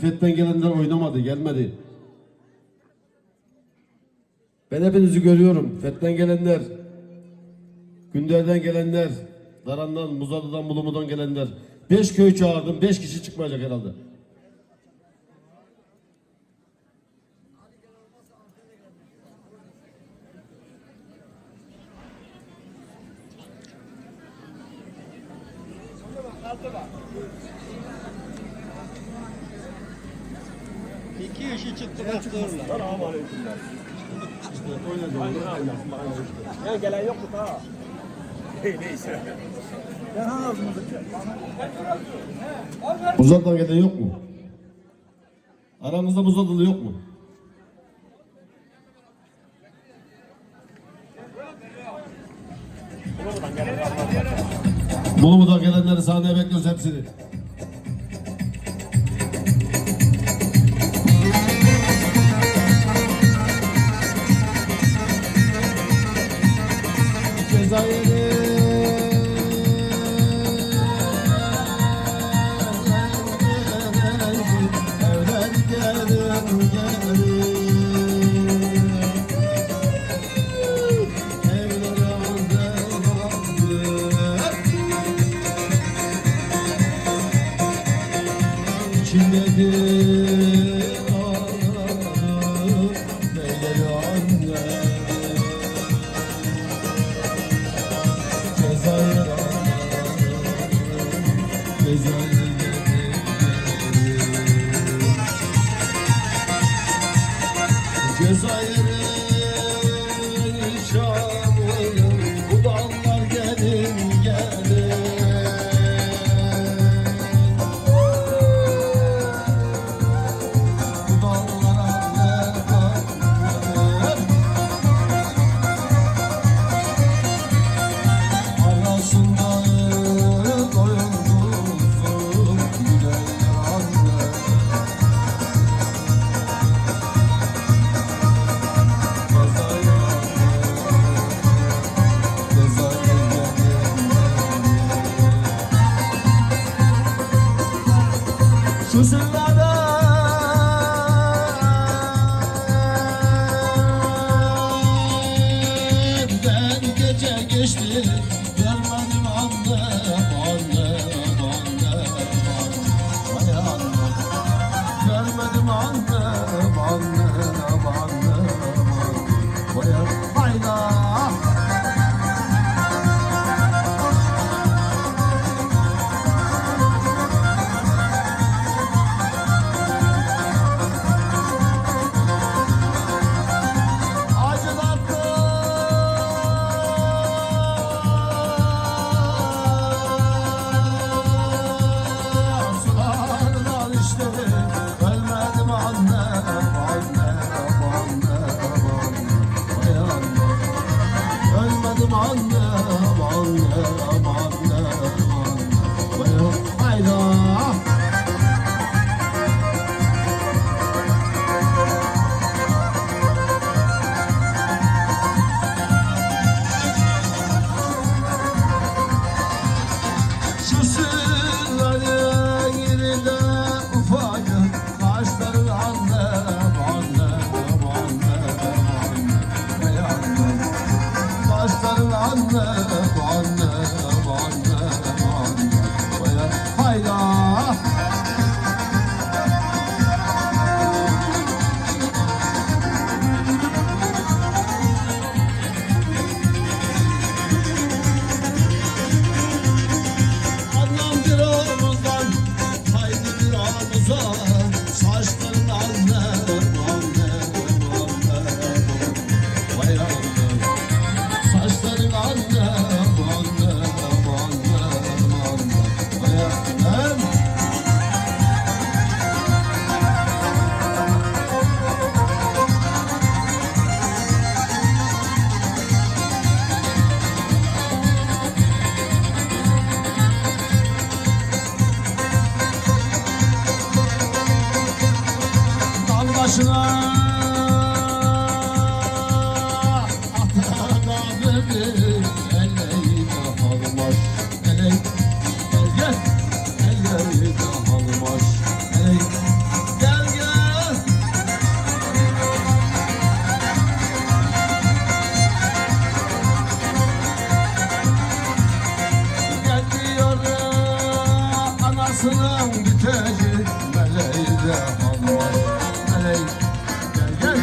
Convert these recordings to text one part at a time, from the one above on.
Fetten gelenler oynamadı, gelmedi. Ben hepinizi görüyorum. Fetten gelenler, Günder'den gelenler, Daran'dan, Muzalı'dan, Bulumu'dan gelenler. Beş köy çağırdım, beş kişi çıkmayacak herhalde. İki kişi çıktı kaptırırlar. Ya gelen yok mu ta? Neyse. Muzalı'dan gelen yok mu? Aranızda Muzalı'lı yok mu? Bulumu'dan gelenleri sahneye bekliyoruz hepsini. Zaire Bye. Susan Lava. Sıram bitecek meleği de almaz. Meleği gel gel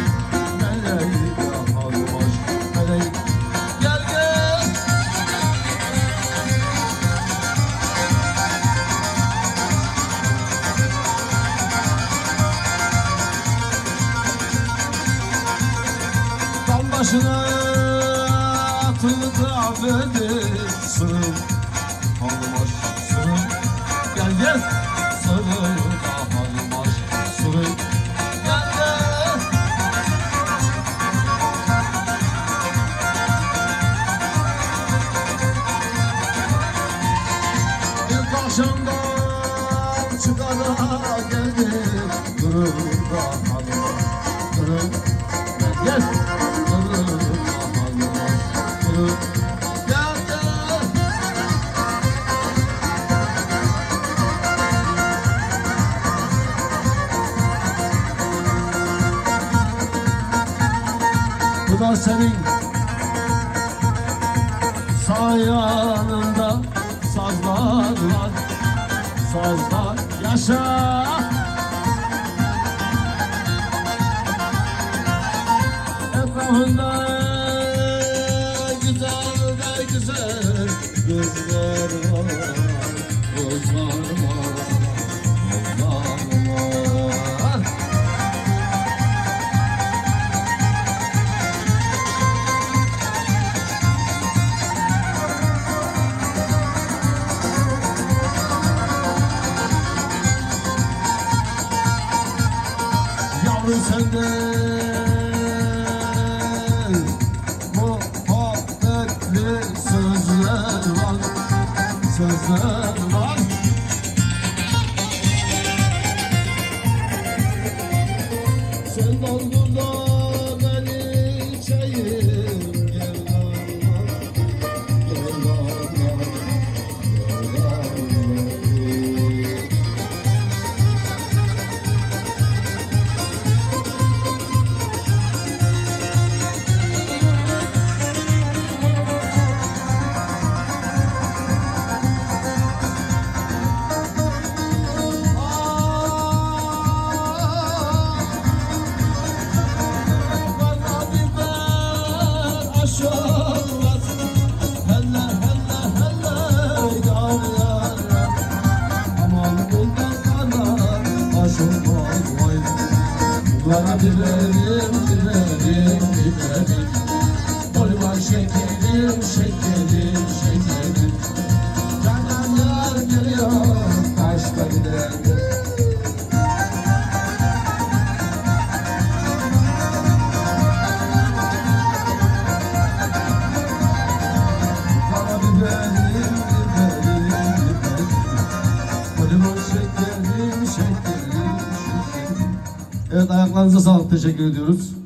meleği de almaz. Meleği gel gel. Dal başına atını da verdi almaz Gel. Gel. İlk akşamdan çıkana geldi Kırımda hanıma Kırım da senin Sağ yanında sazlar var Sazlar yaşa. Etrafında संग Dilerim, dilerim, dilerim Boyma şekerim, şekerim, ayaklarınıza sağlık teşekkür ediyoruz.